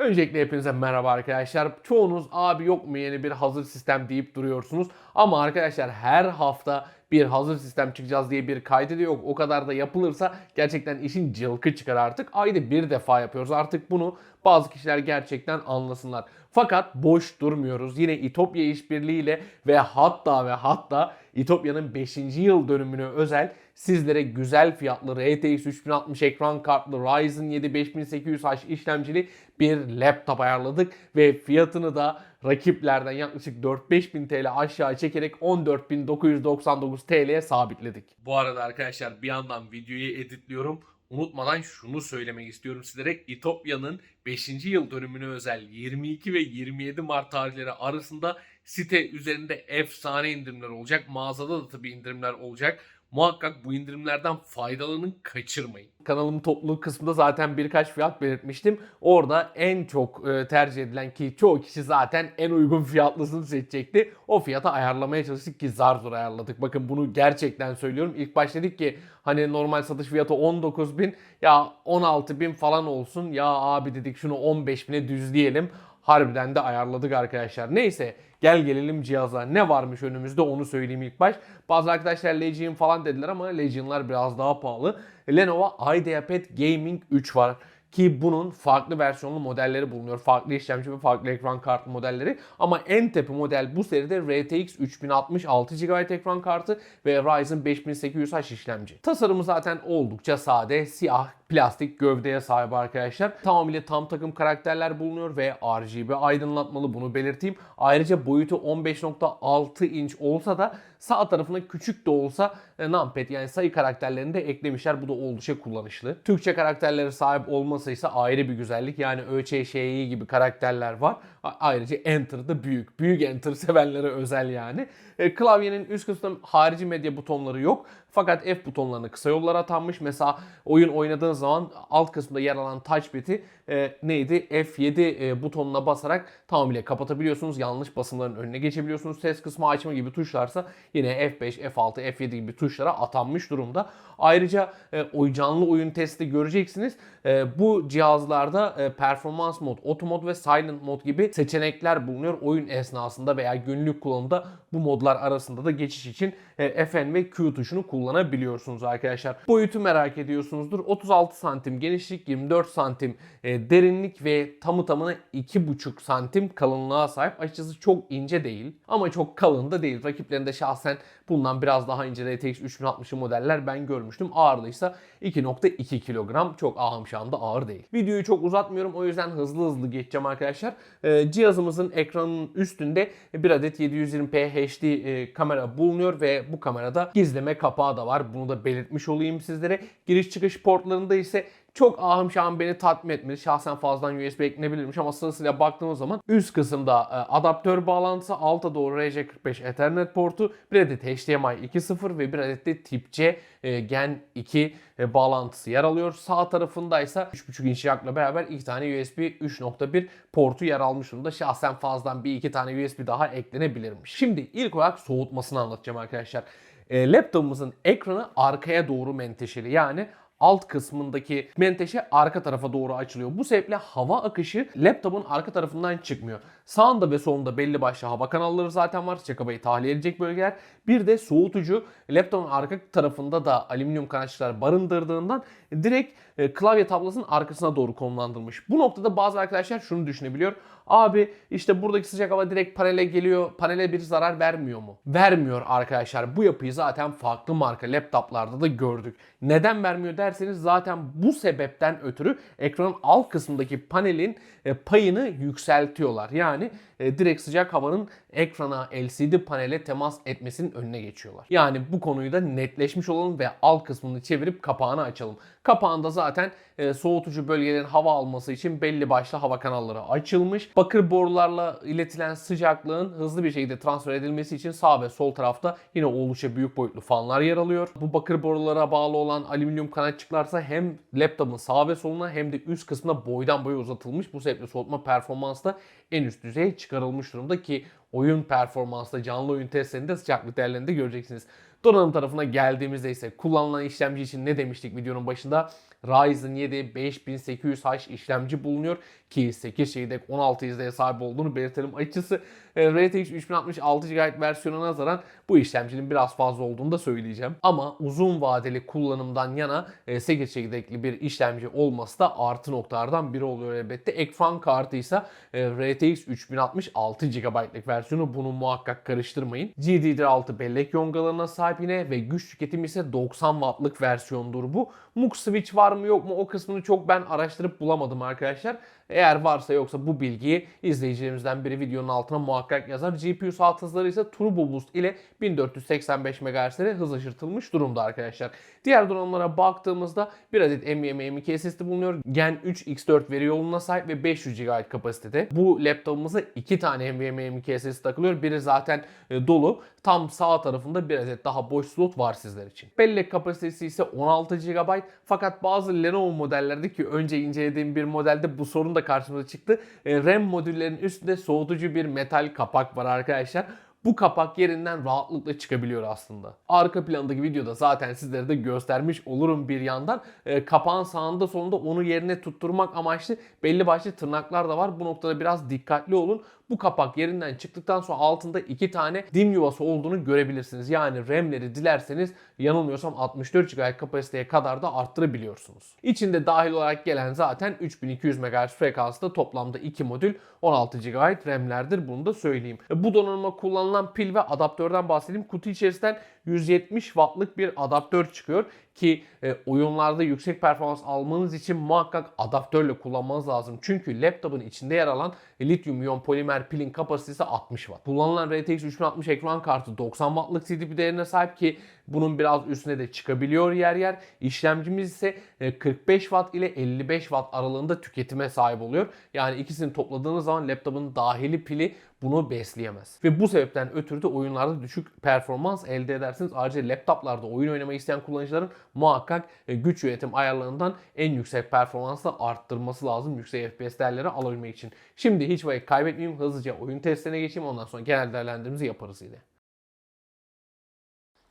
Öncelikle hepinize merhaba arkadaşlar. Çoğunuz abi yok mu yeni bir hazır sistem deyip duruyorsunuz. Ama arkadaşlar her hafta bir hazır sistem çıkacağız diye bir kaydı da yok. O kadar da yapılırsa gerçekten işin cılkı çıkar artık. Ayda bir defa yapıyoruz. Artık bunu bazı kişiler gerçekten anlasınlar. Fakat boş durmuyoruz. Yine İtopya işbirliğiyle ve hatta ve hatta İtopya'nın 5. yıl dönümüne özel sizlere güzel fiyatlı RTX 3060 ekran kartlı Ryzen 7 5800H işlemcili bir laptop ayarladık ve fiyatını da rakiplerden yaklaşık 4-5 bin TL aşağı çekerek 14.999 TL'ye sabitledik. Bu arada arkadaşlar bir yandan videoyu editliyorum. Unutmadan şunu söylemek istiyorum sizlere. İtopya'nın 5. yıl dönümüne özel 22 ve 27 Mart tarihleri arasında site üzerinde efsane indirimler olacak. Mağazada da tabii indirimler olacak. Muhakkak bu indirimlerden faydalanın, kaçırmayın. Kanalımın topluluk kısmında zaten birkaç fiyat belirtmiştim. Orada en çok e, tercih edilen ki çoğu kişi zaten en uygun fiyatlısını seçecekti. O fiyata ayarlamaya çalıştık ki zar zor ayarladık. Bakın bunu gerçekten söylüyorum. İlk başta dedik ki hani normal satış fiyatı 19.000 ya 16.000 falan olsun. Ya abi dedik şunu 15.000'e düzleyelim. Harbiden de ayarladık arkadaşlar. Neyse gel gelelim cihaza. Ne varmış önümüzde onu söyleyeyim ilk baş. Bazı arkadaşlar Legion falan dediler ama Legion'lar biraz daha pahalı. Lenovo IdeaPad Gaming 3 var. Ki bunun farklı versiyonlu modelleri bulunuyor. Farklı işlemci ve farklı ekran kartı modelleri. Ama en tepe model bu seride RTX 3060 6 GB ekran kartı ve Ryzen 5800H işlemci. Tasarımı zaten oldukça sade, siyah, plastik gövdeye sahip arkadaşlar. Tamamıyla tam takım karakterler bulunuyor ve RGB aydınlatmalı bunu belirteyim. Ayrıca boyutu 15.6 inç olsa da sağ tarafına küçük de olsa e, numpad yani sayı karakterlerini de eklemişler. Bu da oldukça kullanışlı. Türkçe karakterlere sahip olması ise ayrı bir güzellik. Yani ÖÇŞİ gibi karakterler var. Ayrıca Enter da büyük. Büyük Enter sevenlere özel yani. E, klavyenin üst kısmında harici medya butonları yok. Fakat F butonlarını kısa yollara atanmış. Mesela oyun oynadığın zaman alt kısmında yer alan touchpad'i e, neydi? F7 e, butonuna basarak tamamıyla kapatabiliyorsunuz. Yanlış basımların önüne geçebiliyorsunuz. Ses kısmı açma gibi tuşlarsa yine F5, F6, F7 gibi tuşlara atanmış durumda. Ayrıca e, oy canlı oyun testi göreceksiniz. E, bu cihazlarda e, performans mod, auto mod ve silent mod gibi seçenekler bulunuyor. Oyun esnasında veya günlük kullanımda bu modlar arasında da geçiş için e, Fn ve Q tuşunu kullanabiliyorsunuz arkadaşlar. Boyutu merak ediyorsunuzdur. 36 santim genişlik, 24 santim e, derinlik ve tamı tamına 2,5 santim kalınlığa sahip. Açıkçası çok ince değil ama çok kalın da değil. Rakiplerinde şahsen bundan biraz daha ince RTX 3060 modeller ben görmüştüm. Ağırlığıysa 2.2 kilogram. Çok ahım şahım da ağır değil. Videoyu çok uzatmıyorum. O yüzden hızlı hızlı geçeceğim arkadaşlar. Ee, cihazımızın ekranının üstünde bir adet 720p HD e, kamera bulunuyor ve bu kamerada gizleme kapağı da var. Bunu da belirtmiş olayım sizlere. Giriş çıkış portlarında ise çok ahım şahım beni tatmin etmedi. Şahsen fazladan USB eklenebilirmiş ama sırasıyla baktığımız zaman üst kısımda e, adaptör bağlantısı, alta doğru RJ45 Ethernet portu, bir adet HDMI 2.0 ve bir adet de tip C e, Gen 2 e, bağlantısı yer alıyor. Sağ tarafında ise 3.5 inç jakla beraber iki tane USB 3.1 portu yer almış durumda. Şahsen fazladan bir iki tane USB daha eklenebilirmiş. Şimdi ilk olarak soğutmasını anlatacağım arkadaşlar. E, laptopumuzun ekranı arkaya doğru menteşeli. Yani alt kısmındaki menteşe arka tarafa doğru açılıyor. Bu sebeple hava akışı laptopun arka tarafından çıkmıyor. Sağında ve solunda belli başlı hava kanalları zaten var. Sıcak havayı tahliye edecek bölgeler. Bir de soğutucu laptopun arka tarafında da alüminyum kanatçılar barındırdığından direkt e, klavye tablasının arkasına doğru konumlandırılmış. Bu noktada bazı arkadaşlar şunu düşünebiliyor. Abi işte buradaki sıcak hava direkt panele geliyor. Panele bir zarar vermiyor mu? Vermiyor arkadaşlar. Bu yapıyı zaten farklı marka laptoplarda da gördük. Neden vermiyor derseniz zaten bu sebepten ötürü ekranın alt kısmındaki panelin e, payını yükseltiyorlar. Yani e, direkt sıcak havanın ekrana LCD panele temas etmesinin önüne geçiyorlar. Yani bu konuyu da netleşmiş olalım ve alt kısmını çevirip kapağını açalım. Kapağında zaten e, soğutucu bölgelerin hava alması için belli başlı hava kanalları açılmış. Bakır borularla iletilen sıcaklığın hızlı bir şekilde transfer edilmesi için sağ ve sol tarafta yine oldukça büyük boyutlu fanlar yer alıyor. Bu bakır borulara bağlı olan alüminyum kanatçıklarsa hem laptopun sağ ve soluna hem de üst kısmına boydan boya uzatılmış. Bu sebeple soğutma performansı da en üst düzeye çıkarılmış durumda ki oyun performansında canlı oyun testlerinde sıcaklık değerlerinde göreceksiniz. Donanım tarafına geldiğimizde ise kullanılan işlemci için ne demiştik videonun başında? Ryzen 7 5800H işlemci bulunuyor ki 8 çekirdek 16 izleye sahip olduğunu belirtelim. Açıkçası e, RTX 3060 6 GB versiyonuna nazaran bu işlemcinin biraz fazla olduğunu da söyleyeceğim. Ama uzun vadeli kullanımdan yana e, 8 çekirdekli bir işlemci olması da artı noktalardan biri oluyor elbette. Ekran kartı ise e, RTX 3060 6 GB'lık versiyonu bunu muhakkak karıştırmayın. GDDR6 bellek yongalarına sahip yine ve güç tüketimi ise 90 Watt'lık versiyondur bu. MUX switch var mı yok mu o kısmını çok ben araştırıp bulamadım arkadaşlar. Eğer varsa yoksa bu bilgiyi izleyicilerimizden biri videonun altına muhakkak yazar. GPU saat hızları ise Turbo Boost ile 1485 MHz'lere hız aşırtılmış durumda arkadaşlar. Diğer donanımlara baktığımızda bir adet NVMe M2 SSD bulunuyor. Gen 3 X4 veri yoluna sahip ve 500 GB kapasitede. Bu laptopumuza iki tane NVMe M2 SSD takılıyor. Biri zaten e, dolu. Tam sağ tarafında bir adet daha boş slot var sizler için. Bellek kapasitesi ise 16 GB fakat bazı Lenovo modellerde ki önce incelediğim bir modelde bu sorun da karşımıza çıktı. E, RAM modüllerinin üstünde soğutucu bir metal kapak var arkadaşlar. Bu kapak yerinden rahatlıkla çıkabiliyor aslında. Arka plandaki videoda zaten sizlere de göstermiş olurum bir yandan. E, kapağın sağında solunda onu yerine tutturmak amaçlı belli başlı tırnaklar da var. Bu noktada biraz dikkatli olun. Bu kapak yerinden çıktıktan sonra altında iki tane dim yuvası olduğunu görebilirsiniz. Yani RAM'leri dilerseniz yanılmıyorsam 64 GB kapasiteye kadar da arttırabiliyorsunuz. İçinde dahil olarak gelen zaten 3200 MHz frekanslı toplamda 2 modül 16 GB RAM'lerdir bunu da söyleyeyim. Bu donanıma kullanılan pil ve adaptörden bahsedeyim. Kutu içerisinden 170 wattlık bir adaptör çıkıyor ki e, oyunlarda yüksek performans almanız için muhakkak adaptörle kullanmanız lazım. Çünkü laptopun içinde yer alan lityum iyon polimer pilin kapasitesi 60 watt. Kullanılan RTX 3060 ekran kartı 90 wattlık CDP değerine sahip ki bunun biraz üstüne de çıkabiliyor yer yer. İşlemcimiz ise e, 45 watt ile 55 watt aralığında tüketime sahip oluyor. Yani ikisini topladığınız zaman laptopun dahili pili bunu besleyemez. Ve bu sebepten ötürü de oyunlarda düşük performans elde edersiniz. Ayrıca laptoplarda oyun oynamayı isteyen kullanıcıların muhakkak e, güç yönetim ayarlarından en yüksek performansla arttırması lazım yüksek FPS değerleri alabilmek için. Şimdi hiç vakit kaybetmeyeyim hızlıca oyun testine geçeyim ondan sonra genel değerlendirmemizi yaparız yine.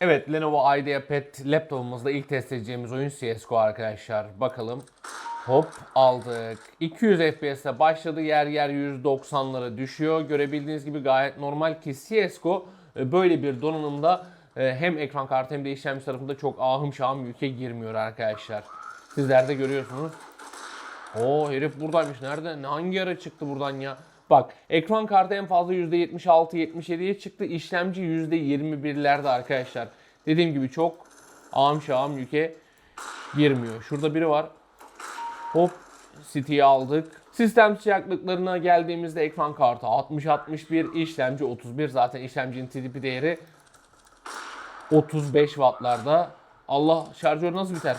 Evet Lenovo IdeaPad laptopumuzda ilk test edeceğimiz oyun CSGO arkadaşlar. Bakalım. Hop aldık. 200 FPS'e başladı. Yer yer 190'lara düşüyor. Görebildiğiniz gibi gayet normal ki CSGO e, böyle bir donanımda hem ekran kartı hem de işlemci tarafında çok ahım şahım yüke girmiyor arkadaşlar. Sizler de görüyorsunuz. Oo herif buradaymış. Nerede? Hangi ara çıktı buradan ya? Bak ekran kartı en fazla %76-77'ye çıktı. İşlemci %21'lerde arkadaşlar. Dediğim gibi çok ağım şahım yüke girmiyor. Şurada biri var. Hop City'yi aldık. Sistem sıcaklıklarına geldiğimizde ekran kartı 60-61, işlemci 31. Zaten işlemcinin TDP değeri 35 wattlarda. Allah şarjör nasıl biter?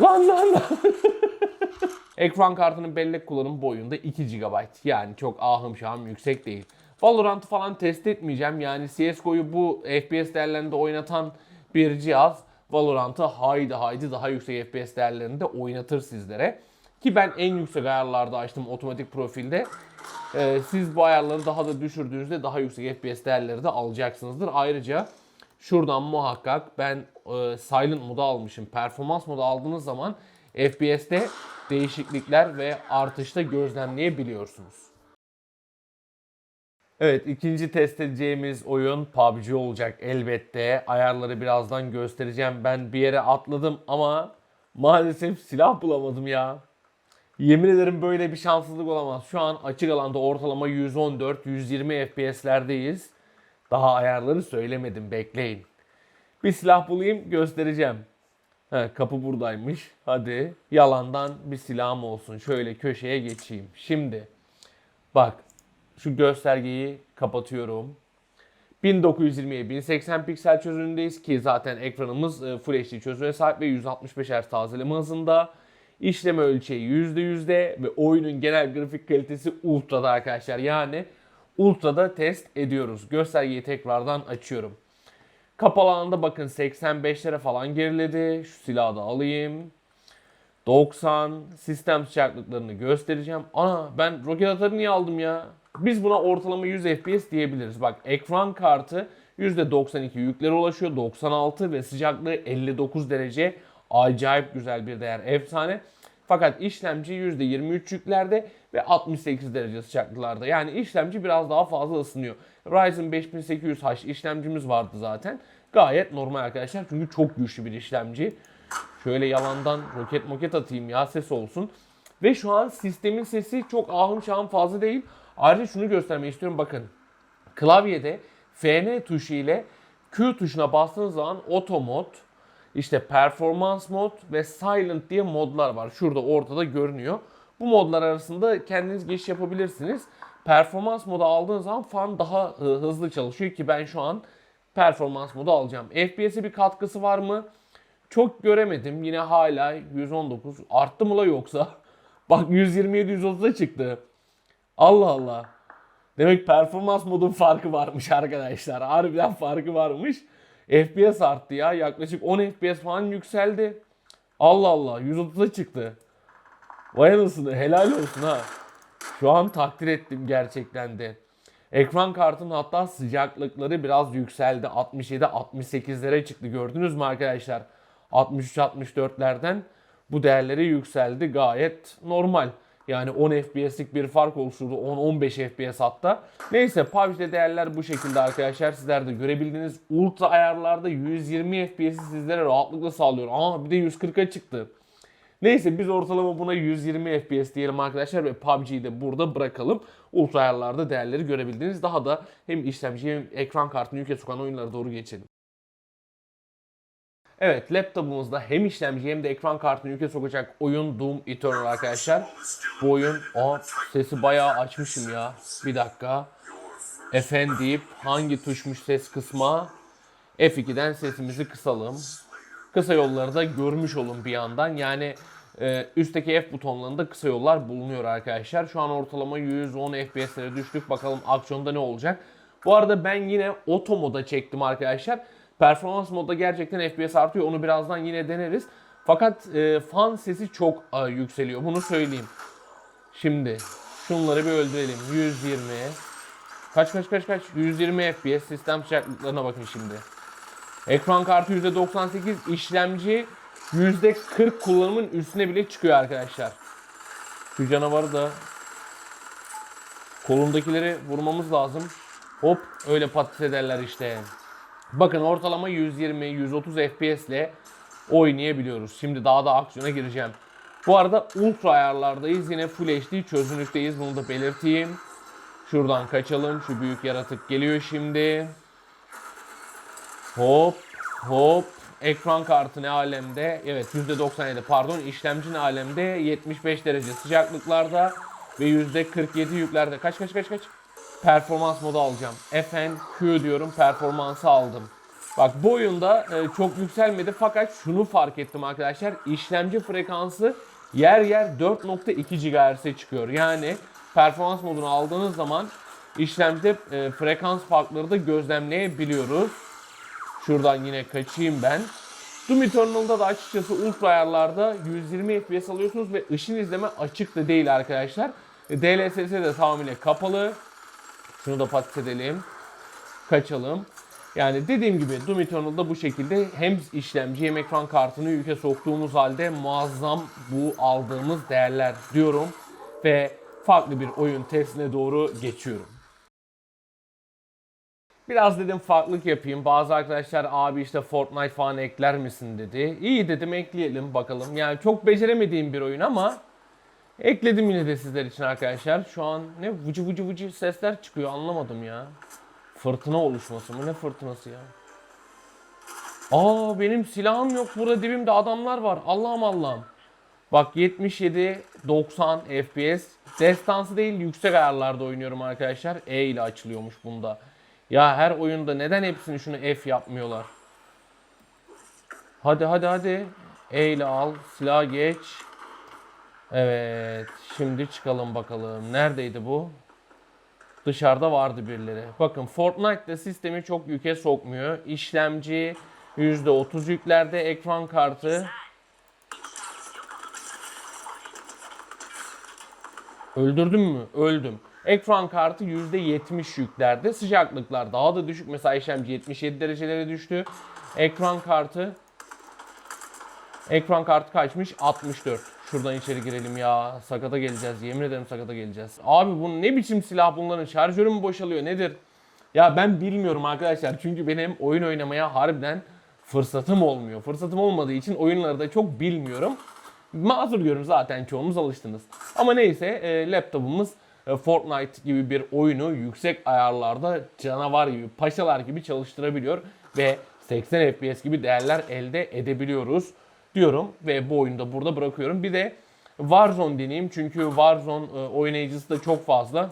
Lan lan lan. Ekran kartının bellek kullanım boyunda 2 GB. Yani çok ahım şahım yüksek değil. Valorant'ı falan test etmeyeceğim. Yani CSGO'yu bu FPS değerlerinde oynatan bir cihaz Valorant'ı haydi haydi daha yüksek FPS değerlerinde oynatır sizlere. Ki ben en yüksek ayarlarda açtım otomatik profilde. Ee, siz bu ayarları daha da düşürdüğünüzde daha yüksek FPS değerleri de alacaksınızdır. Ayrıca şuradan muhakkak ben e, Silent modu almışım. Performans modu aldığınız zaman FPS'te değişiklikler ve artışta gözlemleyebiliyorsunuz. Evet ikinci test edeceğimiz oyun PUBG olacak elbette. Ayarları birazdan göstereceğim. Ben bir yere atladım ama maalesef silah bulamadım ya. Yemin ederim böyle bir şanssızlık olamaz. Şu an açık alanda ortalama 114-120 FPS'lerdeyiz. Daha ayarları söylemedim bekleyin. Bir silah bulayım göstereceğim. He, kapı buradaymış. Hadi yalandan bir silahım olsun. Şöyle köşeye geçeyim. Şimdi bak şu göstergeyi kapatıyorum. 1920'ye 1080 piksel çözünürlüğündeyiz ki zaten ekranımız e, Full HD çözünürlüğe sahip ve 165 Hz tazeleme hızında. İşleme ölçeği %yüzde ve oyunun genel grafik kalitesi ultra'da arkadaşlar. Yani ultra'da test ediyoruz. Göstergeyi tekrardan açıyorum. Kapalı alanda bakın 85'lere falan geriledi. Şu silahı da alayım. 90 sistem sıcaklıklarını göstereceğim. Ana ben roket atarı niye aldım ya? Biz buna ortalama 100 FPS diyebiliriz. Bak ekran kartı %92 yüklere ulaşıyor. 96 ve sıcaklığı 59 derece. Acayip güzel bir değer. Efsane. Fakat işlemci %23 yüklerde ve 68 derece sıcaklıklarda. Yani işlemci biraz daha fazla ısınıyor. Ryzen 5800H işlemcimiz vardı zaten. Gayet normal arkadaşlar çünkü çok güçlü bir işlemci. Şöyle yalandan roket moket atayım ya ses olsun. Ve şu an sistemin sesi çok ahım şahım fazla değil. Ayrıca şunu göstermek istiyorum bakın. Klavyede FN tuşu ile Q tuşuna bastığınız zaman auto mod, işte performans mod ve silent diye modlar var. Şurada ortada görünüyor. Bu modlar arasında kendiniz geçiş yapabilirsiniz. Performans modu aldığınız zaman fan daha e, hızlı çalışıyor ki ben şu an performans modu alacağım. FPS'e bir katkısı var mı? Çok göremedim. Yine hala 119. Arttı mı la yoksa? Bak 127 130'a çıktı. Allah Allah. Demek performans modun farkı varmış arkadaşlar. Harbiden farkı varmış. FPS arttı ya. Yaklaşık 10 FPS falan yükseldi. Allah Allah 130'a çıktı. Vay anasını helal olsun ha. Şu an takdir ettim gerçekten de. Ekran kartının hatta sıcaklıkları biraz yükseldi. 67-68'lere çıktı gördünüz mü arkadaşlar? 63-64'lerden bu değerleri yükseldi. Gayet normal. Yani 10 FPS'lik bir fark oluşturdu. 10-15 FPS hatta. Neyse PUBG'de değerler bu şekilde arkadaşlar. Sizler de görebildiğiniz ultra ayarlarda 120 FPS'i sizlere rahatlıkla sağlıyor. Aa bir de 140'a çıktı. Neyse biz ortalama buna 120 FPS diyelim arkadaşlar ve PUBG'yi de burada bırakalım. Ultra ayarlarda değerleri görebildiğiniz daha da hem işlemci hem ekran kartını yüke sokan oyunlara doğru geçelim. Evet laptopumuzda hem işlemci hem de ekran kartını yüke sokacak oyun Doom Eternal arkadaşlar. Bu oyun o sesi bayağı açmışım ya. Bir dakika. Fn deyip hangi tuşmuş ses kısma? F2'den sesimizi kısalım. Kısa yolları da görmüş olun bir yandan. Yani e, üstteki F butonlarında kısa yollar bulunuyor arkadaşlar. Şu an ortalama 110 FPS'lere düştük. Bakalım aksiyonda ne olacak. Bu arada ben yine oto moda çektim arkadaşlar. Performans modda gerçekten FPS artıyor. Onu birazdan yine deneriz. Fakat e, fan sesi çok e, yükseliyor. Bunu söyleyeyim. Şimdi şunları bir öldürelim. 120. Kaç kaç kaç kaç? 120 FPS. Sistem sıcaklıklarına bakın şimdi. Ekran kartı %98, işlemci %40 kullanımın üstüne bile çıkıyor arkadaşlar. Şu canavarı da kolundakileri vurmamız lazım. Hop öyle patates ederler işte. Bakın ortalama 120-130 FPS ile oynayabiliyoruz. Şimdi daha da aksiyona gireceğim. Bu arada ultra ayarlardayız. Yine Full HD çözünürlükteyiz. Bunu da belirteyim. Şuradan kaçalım. Şu büyük yaratık geliyor şimdi. Hop hop. Ekran kartı ne alemde? Evet %97 pardon. İşlemci ne alemde? 75 derece sıcaklıklarda ve %47 yüklerde. Kaç kaç kaç kaç? Performans modu alacağım. FN Q diyorum. Performansı aldım. Bak bu oyunda e, çok yükselmedi fakat şunu fark ettim arkadaşlar. İşlemci frekansı yer yer 4.2 GHz'e çıkıyor. Yani performans modunu aldığınız zaman işlemcide e, frekans farkları da gözlemleyebiliyoruz. Şuradan yine kaçayım ben. Doom Eternal'da da açıkçası ultra ayarlarda 120 FPS alıyorsunuz ve ışın izleme açık da değil arkadaşlar. E, DLSS de tamamıyla kapalı. Şunu da patates. Kaçalım. Yani dediğim gibi Doom Eternal'da bu şekilde hem işlemci hem ekran kartını yüke soktuğumuz halde muazzam bu aldığımız değerler diyorum. Ve farklı bir oyun testine doğru geçiyorum. Biraz dedim farklılık yapayım. Bazı arkadaşlar abi işte Fortnite falan ekler misin dedi. İyi dedim ekleyelim bakalım. Yani çok beceremediğim bir oyun ama ekledim yine de sizler için arkadaşlar. Şu an ne vıcı vıcı vıcı sesler çıkıyor anlamadım ya. Fırtına oluşması mı? Ne fırtınası ya? Aa benim silahım yok. Burada dibimde adamlar var. Allah'ım Allah'ım. Bak 77 90 FPS. Destansı değil yüksek ayarlarda oynuyorum arkadaşlar. E ile açılıyormuş bunda. Ya her oyunda neden hepsini şunu F yapmıyorlar? Hadi hadi hadi. E ile al. Silah geç. Evet. Şimdi çıkalım bakalım. Neredeydi bu? Dışarıda vardı birileri. Bakın Fortnite'da sistemi çok yüke sokmuyor. İşlemci %30 yüklerde. Ekran kartı Öldürdüm mü? Öldüm. Ekran kartı %70 yüklerde. Sıcaklıklar daha da düşük. Mesela işlemci 77 derecelere düştü. Ekran kartı Ekran kartı kaçmış? 64. Şuradan içeri girelim ya. Sakata geleceğiz. Yemin ederim sakata geleceğiz. Abi bu ne biçim silah bunların? Şarjörü mü boşalıyor? Nedir? Ya ben bilmiyorum arkadaşlar. Çünkü benim oyun oynamaya harbiden fırsatım olmuyor. Fırsatım olmadığı için oyunları da çok bilmiyorum. Mazur görün zaten çoğunuz alıştınız. Ama neyse e, laptopumuz e, Fortnite gibi bir oyunu yüksek ayarlarda canavar gibi, paşalar gibi çalıştırabiliyor ve 80 FPS gibi değerler elde edebiliyoruz diyorum ve bu oyunu da burada bırakıyorum. Bir de Warzone deneyeyim çünkü Warzone e, oynayıcısı da çok fazla.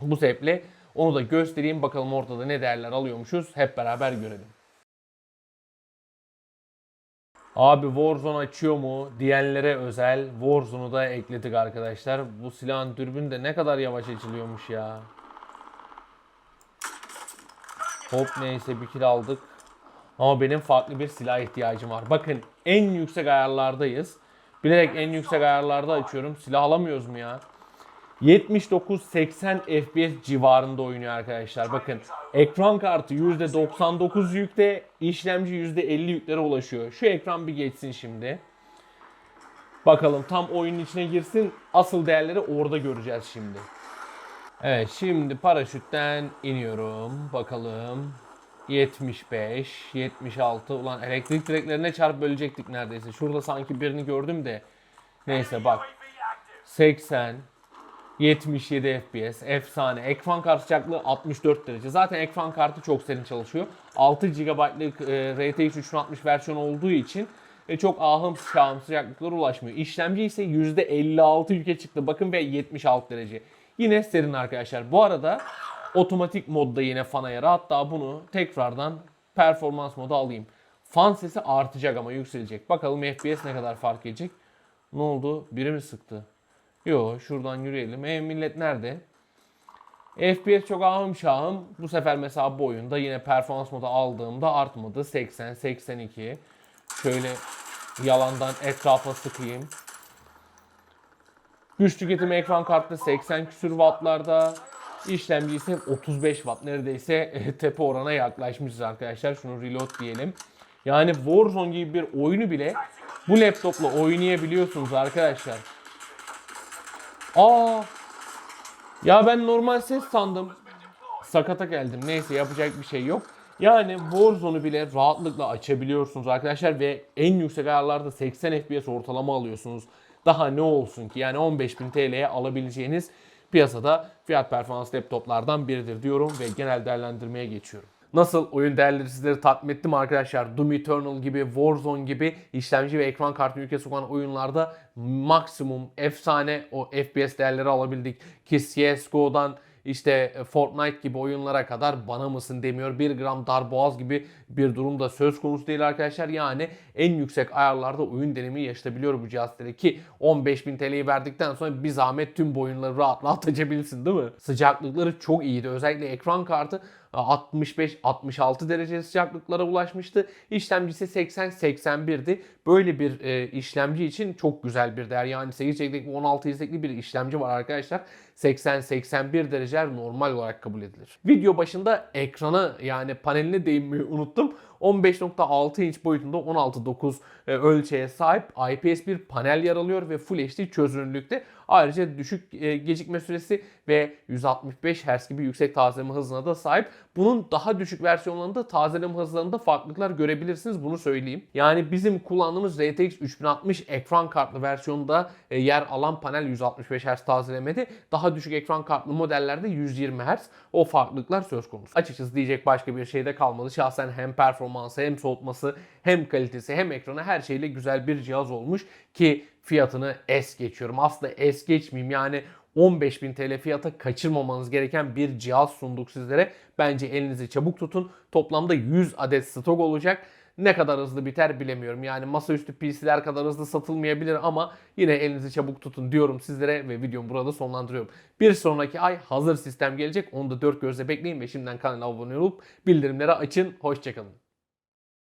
Bu sebeple onu da göstereyim bakalım ortada ne değerler alıyormuşuz hep beraber görelim. Abi Warzone açıyor mu diyenlere özel Warzone'u da ekledik arkadaşlar. Bu silahın dürbünü de ne kadar yavaş açılıyormuş ya. Hop neyse bir kill aldık. Ama benim farklı bir silah ihtiyacım var. Bakın en yüksek ayarlardayız. Bilerek en yüksek ayarlarda açıyorum. Silah alamıyoruz mu ya? 79-80 FPS civarında oynuyor arkadaşlar. Bakın ekran kartı %99 yükte, işlemci %50 yüklere ulaşıyor. Şu ekran bir geçsin şimdi. Bakalım tam oyunun içine girsin. Asıl değerleri orada göreceğiz şimdi. Evet şimdi paraşütten iniyorum. Bakalım. 75, 76. Ulan elektrik direklerine çarp bölecektik neredeyse. Şurada sanki birini gördüm de. Neyse bak. 80, 77 FPS, efsane. Ekran kartı sıcaklığı 64 derece. Zaten ekran kartı çok serin çalışıyor. 6 GB'lık e, RTX 3060 versiyon olduğu için e, çok ahım şahım sıcaklıklara ulaşmıyor. İşlemci ise %56 yüke çıktı. Bakın ve 76 derece. Yine serin arkadaşlar. Bu arada otomatik modda yine fan ayarı. Hatta bunu tekrardan performans moda alayım. Fan sesi artacak ama yükselecek. Bakalım FPS ne kadar fark edecek. Ne oldu? Biri mi sıktı? Yo şuradan yürüyelim. E millet nerede? FPS çok ahım şahım. Bu sefer mesela bu oyunda yine performans modu aldığımda artmadı. 80, 82. Şöyle yalandan etrafa sıkayım. Güç tüketimi ekran kartı 80 küsür wattlarda. İşlemci ise 35 watt. Neredeyse e, tepe orana yaklaşmışız arkadaşlar. Şunu reload diyelim. Yani Warzone gibi bir oyunu bile bu laptopla oynayabiliyorsunuz arkadaşlar. Aa! Ya ben normal ses sandım. Sakata geldim. Neyse yapacak bir şey yok. Yani Warzone'u bile rahatlıkla açabiliyorsunuz arkadaşlar ve en yüksek ayarlarda 80 FPS ortalama alıyorsunuz. Daha ne olsun ki yani 15.000 TL'ye alabileceğiniz piyasada fiyat performans laptoplardan biridir diyorum ve genel değerlendirmeye geçiyorum. Nasıl oyun değerleri sizleri tatmin etti mi arkadaşlar? Doom Eternal gibi, Warzone gibi işlemci ve ekran kartı ülke sokan oyunlarda maksimum efsane o FPS değerleri alabildik. Ki CSGO'dan işte Fortnite gibi oyunlara kadar bana mısın demiyor. 1 gram darboğaz gibi bir durumda söz konusu değil arkadaşlar. Yani en yüksek ayarlarda oyun deneyimi yaşatabiliyor bu cihazları ki 15.000 TL'yi verdikten sonra bir zahmet tüm bu oyunları rahat rahat açabilsin değil mi? Sıcaklıkları çok iyiydi. Özellikle ekran kartı 65-66 derece sıcaklıklara ulaşmıştı. İşlemcisi 80-81'di. Böyle bir e, işlemci için çok güzel bir değer. Yani 8 çekirdekli 16 izlekli bir işlemci var arkadaşlar. 80-81 dereceler normal olarak kabul edilir. Video başında ekrana yani paneline değinmeyi unuttum. 15.6 inç boyutunda 16.9 e, ölçeğe sahip IPS bir panel yer alıyor ve Full HD çözünürlükte. Ayrıca düşük e, gecikme süresi ve 165 Hz gibi yüksek tazeleme hızına da sahip. Bunun daha düşük versiyonlarında tazeleme hızlarında farklılıklar görebilirsiniz. Bunu söyleyeyim. Yani bizim kullandığımız RTX 3060 ekran kartlı versiyonda e, yer alan panel 165 Hz tazelemede. Daha düşük ekran kartlı modellerde 120 Hz. O farklılıklar söz konusu. Açıkçası diyecek başka bir şey de kalmadı. Şahsen hem performansı hem soğutması hem kalitesi hem ekranı her şeyle güzel bir cihaz olmuş ki fiyatını es geçiyorum. Aslında es geçmeyeyim yani 15.000 TL fiyata kaçırmamanız gereken bir cihaz sunduk sizlere. Bence elinizi çabuk tutun. Toplamda 100 adet stok olacak. Ne kadar hızlı biter bilemiyorum. Yani masaüstü PC'ler kadar hızlı satılmayabilir ama yine elinizi çabuk tutun diyorum sizlere ve videomu burada sonlandırıyorum. Bir sonraki ay hazır sistem gelecek. Onu da dört gözle bekleyin ve şimdiden kanala abone olup bildirimleri açın. Hoşçakalın.